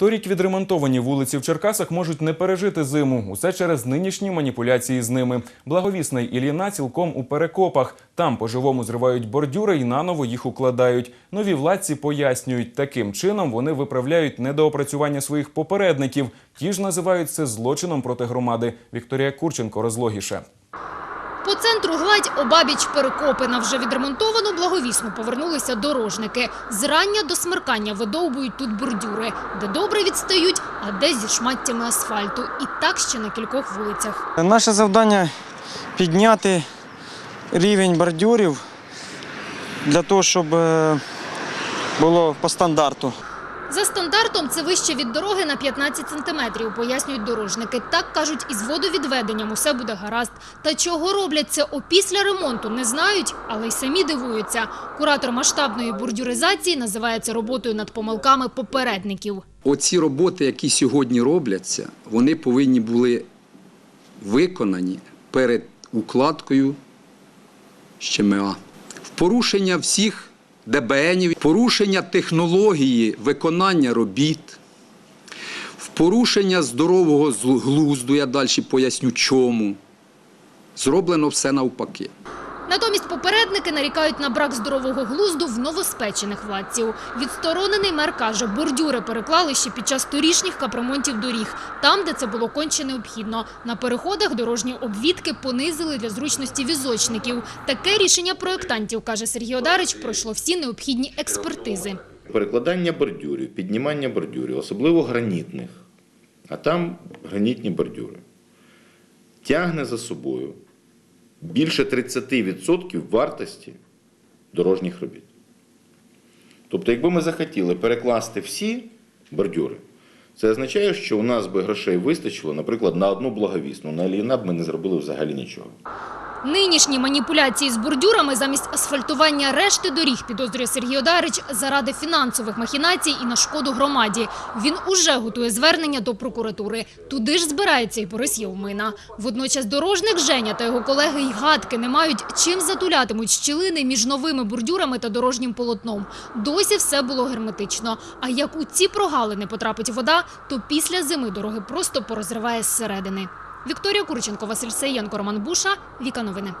Торік відремонтовані вулиці в Черкасах можуть не пережити зиму. Усе через нинішні маніпуляції з ними. Благовісна й Ілліна цілком у перекопах. Там по-живому зривають бордюри і наново їх укладають. Нові владці пояснюють, таким чином вони виправляють недоопрацювання своїх попередників. Ті ж називають це злочином проти громади. Вікторія Курченко розлогіше. По центру гладь обабіч перекопи на вже відремонтовану благовісну повернулися дорожники. Зрання до смеркання видовбують тут бордюри, де добре відстають, а де зі шматтями асфальту. І так ще на кількох вулицях. Наше завдання підняти рівень бордюрів для того, щоб е, було по стандарту. Стандартом це вище від дороги на 15 сантиметрів, пояснюють дорожники. Так кажуть, із водовідведенням усе буде гаразд. Та чого роблять це опісля ремонту, не знають, але й самі дивуються. Куратор масштабної бурдюризації називає це роботою над помилками попередників. Оці роботи, які сьогодні робляться, вони повинні були виконані перед укладкою ЩМА. В порушення всіх ДБНів, порушення технології виконання робіт, в порушення здорового глузду, я далі поясню чому. Зроблено все навпаки. Натомість попередники нарікають на брак здорового глузду в новоспечених владців. Відсторонений мер каже, бордюри переклали ще під час торішніх капремонтів доріг, там, де це було конче необхідно. На переходах дорожні обвідки понизили для зручності візочників. Таке рішення проєктантів, каже Сергій Одарич, пройшло всі необхідні експертизи. Перекладання бордюрів, піднімання бордюрів, особливо гранітних, а там гранітні бордюри, тягне за собою більше 30% вартості дорожніх робіт. Тобто, якби ми захотіли перекласти всі бордюри, це означає, що у нас би грошей вистачило, наприклад, на одну благовісну. На Аліна б ми не зробили взагалі нічого. Нинішні маніпуляції з бордюрами замість асфальтування решти доріг, підозрює Сергій Одарич, заради фінансових махінацій і на шкоду громаді. Він уже готує звернення до прокуратури. Туди ж збирається і Борис Євмина. Водночас дорожник Женя та його колеги й гадки не мають, чим затулятимуть щілини між новими бордюрами та дорожнім полотном. Досі все було герметично. А як у ці прогалини потрапить вода, то після зими дороги просто порозриває зсередини. Вікторія Курченко, Василь Саєнко, Роман Буша, Віка Новини.